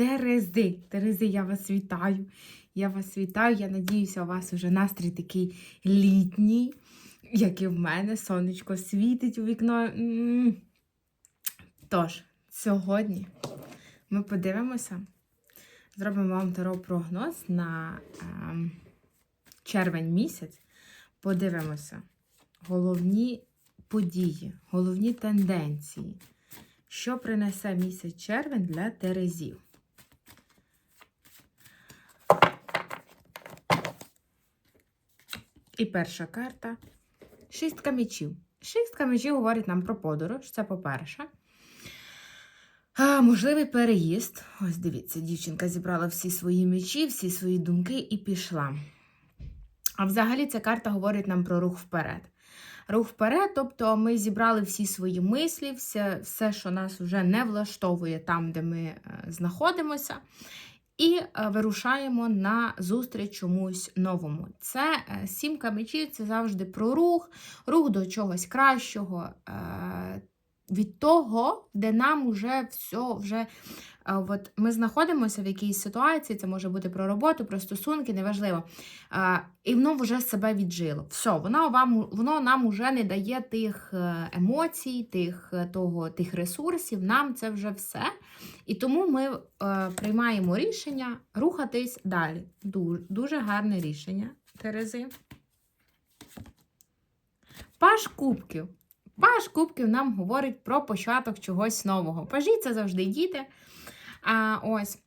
Терези. Терези, я вас вітаю. Я вас вітаю. Я надіюся, у вас вже настрій такий літній, як і в мене. Сонечко світить у вікно. Тож, сьогодні ми подивимося, зробимо вам таро прогноз на ем, червень місяць. Подивимося головні події, головні тенденції. Що принесе місяць червень для Терезів? І перша карта шістка мечів. Шістка мечів говорить нам про подорож, це по-перше. А, можливий переїзд. Ось дивіться, дівчинка зібрала всі свої мечі, всі свої думки і пішла. А взагалі ця карта говорить нам про рух вперед. Рух вперед, тобто ми зібрали всі свої мислі, все, все що нас вже не влаштовує там, де ми е, знаходимося, і е, вирушаємо на зустріч чомусь новому. Це е, сімка мечів, це завжди про рух, рух до чогось кращого. Е, від того, де нам вже все вже. От ми знаходимося в якійсь ситуації, це може бути про роботу, про стосунки, неважливо. І воно вже себе віджило. Все, воно вам воно нам вже не дає тих е, емоцій, тих, е, того, тих ресурсів. Нам це вже все. І тому ми е, приймаємо рішення рухатись далі. Дуже, дуже гарне рішення, Терези. Паш кубків. Паш кубків нам говорить про початок чогось нового. Пажі це завжди діти. А ось.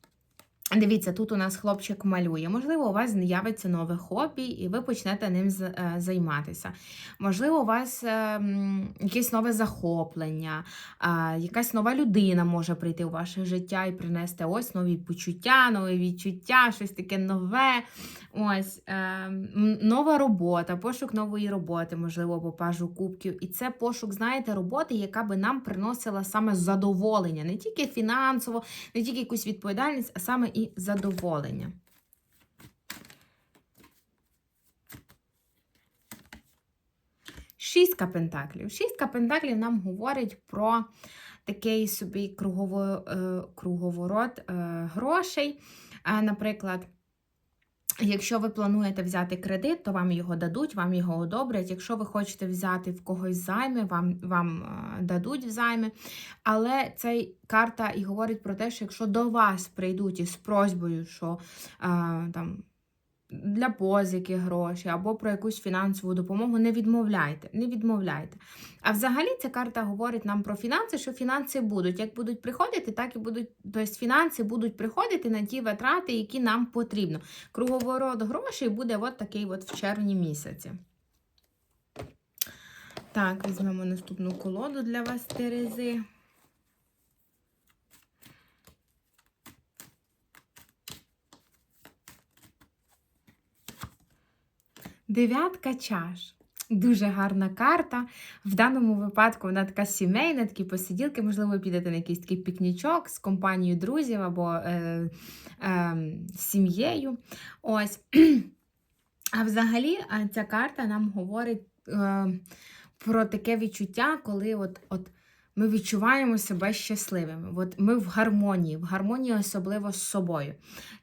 Дивіться, тут у нас хлопчик малює. Можливо, у вас з'явиться нове хобі, і ви почнете ним е, займатися. Можливо, у вас е, якесь нове захоплення, якась нова людина може прийти у ваше життя і принести ось нові почуття, нові відчуття, щось таке нове. Ось е, нова робота, пошук нової роботи, можливо, по пажу кубків. І це пошук, знаєте, роботи, яка би нам приносила саме задоволення, не тільки фінансово, не тільки якусь відповідальність, а саме і задоволення. Шістка пентаклів. Шістка пентаклів нам говорить про такий собі е, круговорот е, грошей. Е, наприклад, Якщо ви плануєте взяти кредит, то вам його дадуть, вам його одобрять. Якщо ви хочете взяти в когось займи, вам вам е, дадуть взайми. Але ця карта і говорить про те, що якщо до вас прийдуть із просьбою, що е, там. Для позики гроші або про якусь фінансову допомогу не відмовляйте. Не відмовляйте. А взагалі ця карта говорить нам про фінанси, що фінанси будуть. Як будуть приходити, так і будуть. Тобто фінанси будуть приходити на ті витрати, які нам потрібно. Круговорот грошей буде от такий от в червні місяці. Так, візьмемо наступну колоду для вас, Терези. Дев'ятка чаш. Дуже гарна карта. В даному випадку вона така сімейна, такі посиділки, можливо, ви підете на якийсь такий пікнічок з компанією друзів або е, е, сім'єю. Ось. А взагалі, ця карта нам говорить е, про таке відчуття, коли от, от ми відчуваємо себе щасливими. От ми в гармонії, в гармонії особливо з собою.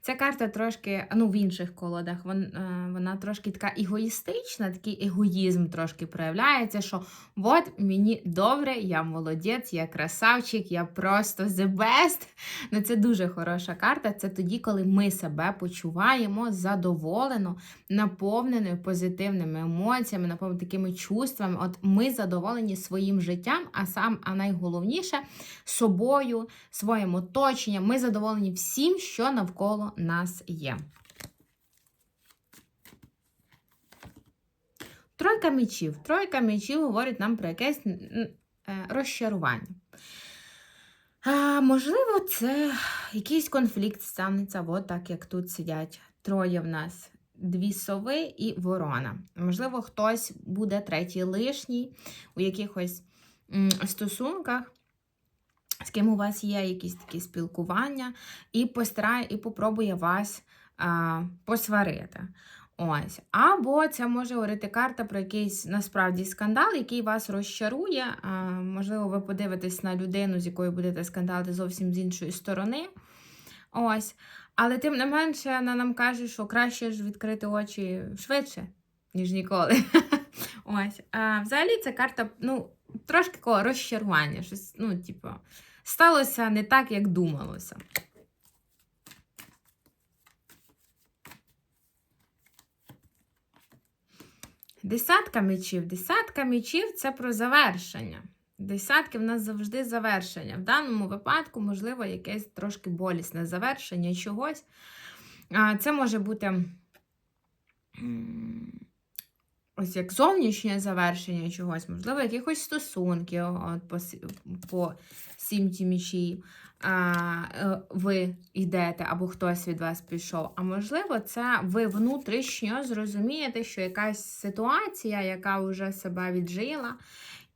Ця карта трошки, ну в інших колодах, вон, е, вона трошки така егоїстична, такий егоїзм трошки проявляється, що от мені добре, я молодець, я красавчик, я просто the best. Ну, це дуже хороша карта. Це тоді, коли ми себе почуваємо задоволено, наповненою позитивними емоціями, наповненими такими чувствами. От ми задоволені своїм життям, а сам, найголовніше собою, своїм оточенням. Ми задоволені всім, що навколо нас є. Тройка мечів. Тройка мечів говорить нам про якесь е, розчарування. А, можливо, це якийсь конфлікт станеться, от так як тут сидять троє в нас. Дві сови і ворона. Можливо, хтось буде третій лишній у якихось стосунках, з ким у вас є якісь такі спілкування, і постарає, і попробує вас а, посварити. Ось. Або це може говорити карта про якийсь насправді скандал, який вас розчарує. А, можливо, ви подивитесь на людину, з якою будете скандалити зовсім з іншої сторони. Ось. Але тим не менше, вона нам каже, що краще ж відкрити очі швидше, ніж ніколи. Ось. А взагалі ця карта, ну, трошки такого розчарування. Щось, ну, типу, сталося не так, як думалося. Десятка мечів. Десятка мечів це про завершення. Десятки в нас завжди завершення. В даному випадку, можливо, якесь трошки болісне завершення чогось. Це може бути ось як зовнішнє завершення чогось, можливо, якихось стосунків от, по, по сімті мічів а, е, ви йдете, або хтось від вас пішов. А можливо, це ви внутрішньо зрозумієте, що якась ситуація, яка вже себе віджила.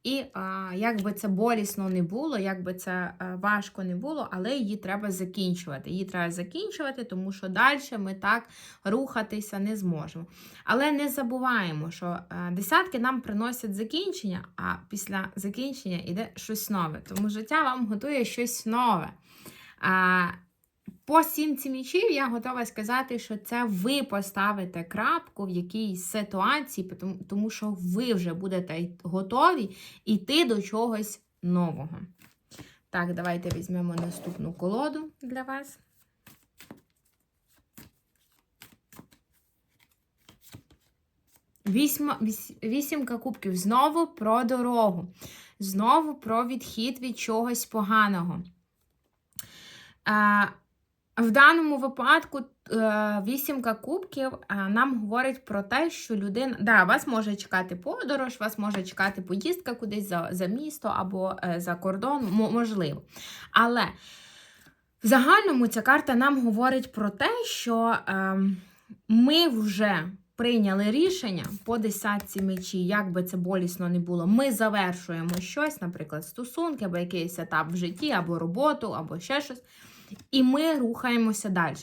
І а, як би це болісно не було, як би це е, важко не було, але її треба закінчувати. Її треба закінчувати, тому що далі ми так рухатися не зможемо. Але не забуваємо, що е, десятки нам приносять закінчення, а після закінчення йде щось нове. Тому життя вам готує щось нове. А, по сімці мічів я готова сказати, що це ви поставите крапку в якійсь ситуації, тому, що ви вже будете готові йти до чогось нового. Так, давайте візьмемо наступну колоду для вас. Вісьма, вісімка кубків. Знову про дорогу. Знову про відхід від чогось поганого. В даному випадку е, вісімка кубків е, нам говорить про те, що людина. Да, вас може чекати подорож, вас може чекати поїздка кудись за, за місто або е, за кордон, можливо. Але в загальному ця карта нам говорить про те, що е, ми вже прийняли рішення по десятці мечі, як би це болісно не було. Ми завершуємо щось, наприклад, стосунки, або якийсь етап в житті, або роботу, або ще щось. І ми рухаємося далі.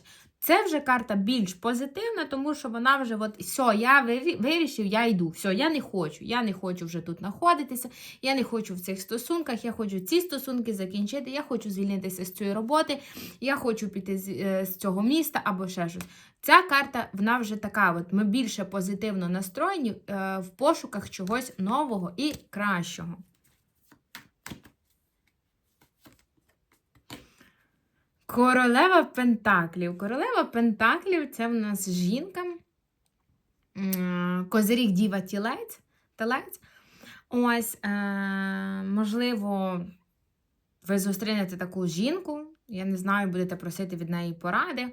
Це вже карта більш позитивна, тому що вона вже от все, я вирішив, я йду. Все, я не хочу. Я не хочу вже тут знаходитися, я не хочу в цих стосунках, я хочу ці стосунки закінчити, я хочу звільнитися з цієї роботи, я хочу піти з, е, з цього міста або ще щось. Ця карта, вона вже така. От ми більше позитивно настроєні е, в пошуках чогось нового і кращого. Королева Пентаклів. Королева Пентаклів це в нас жінка. м, Козиріг Діва Тілець. Телець. Ось, е, можливо, ви зустрінете таку жінку. Я не знаю, будете просити від неї поради.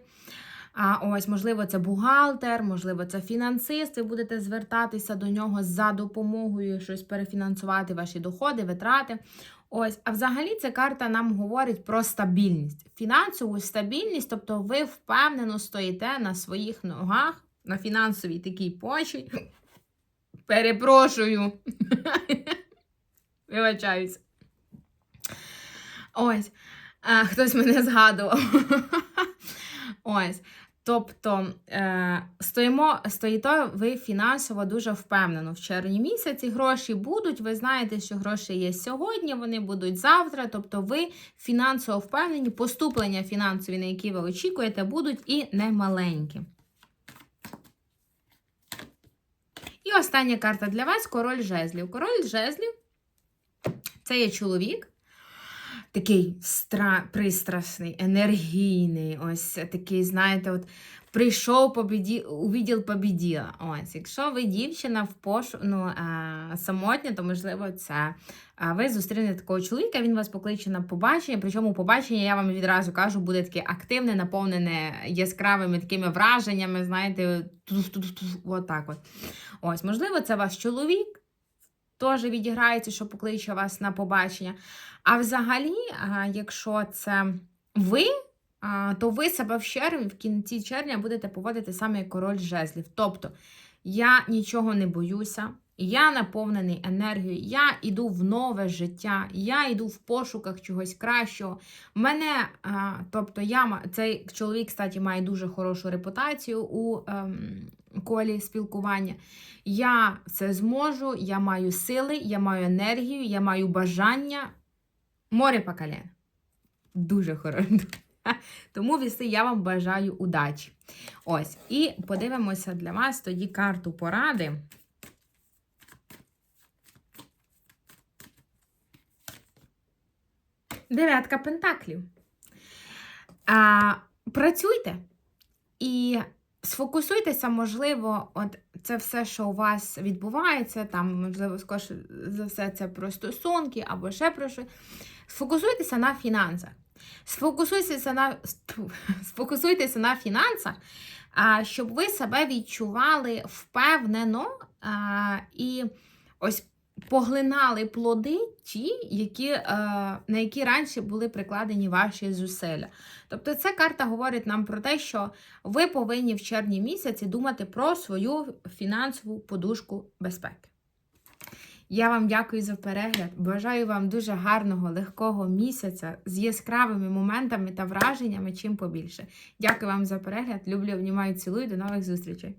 А ось, можливо, це бухгалтер, можливо, це фінансист. Ви будете звертатися до нього за допомогою щось перефінансувати ваші доходи, витрати. Ось, а взагалі ця карта нам говорить про стабільність, фінансову стабільність, тобто ви впевнено стоїте на своїх ногах, на фінансовій такій почві. Перепрошую. Вибачаюсь. Ось. А, хтось мене згадував. Ось. Тобто е, стоїмо, стоїте ви фінансово дуже впевнено. В червні місяці гроші будуть. Ви знаєте, що гроші є сьогодні, вони будуть завтра. Тобто, ви фінансово впевнені, поступлення фінансові, на які ви очікуєте, будуть і немаленькі. І остання карта для вас король жезлів. Король жезлів це є чоловік. Такий стра... пристрасний, енергійний, ось такий, знаєте, от прийшов побіді... відділ побіділа. Ось, якщо ви дівчина в пошу... ну, а, самотня, то можливо це а, ви зустрінете такого чоловіка, він вас покличе на побачення. Причому побачення, я вам відразу кажу, буде таке активне, наповнене яскравими такими враженнями, знаєте, отак от. Ось, можливо, це ваш чоловік. Теж відіграється, що покличе вас на побачення. А взагалі, якщо це ви, то ви себе в червні, в кінці червня будете поводити саме як король жезлів. Тобто, я нічого не боюся, я наповнений енергією, я йду в нове життя, я йду в пошуках чогось кращого. Мене, тобто, я цей чоловік, кстати, має дуже хорошу репутацію у ем, колі спілкування. Я це зможу, я маю сили, я маю енергію, я маю бажання. Море по. Дуже хороше. Тому віси, я вам бажаю удачі. Ось, і подивимося для вас тоді карту поради. Дев'ятка пентаклів. А, працюйте і сфокусуйтеся, можливо, от це все, що у вас відбувається, там, можливо, скоріше за все, це про стосунки або ще про що. Сфокусуйтеся на фінансах. Сфокусуйтеся на, сфокусуйтеся на фінансах, щоб ви себе відчували впевнено і ось поглинали плоди ті, які, е, на які раніше були прикладені ваші зусилля. Тобто, ця карта говорить нам про те, що ви повинні в червні місяці думати про свою фінансову подушку безпеки. Я вам дякую за перегляд. Бажаю вам дуже гарного, легкого місяця з яскравими моментами та враженнями чим побільше. Дякую вам за перегляд. Люблю, обнімаю, цілую. До нових зустрічей!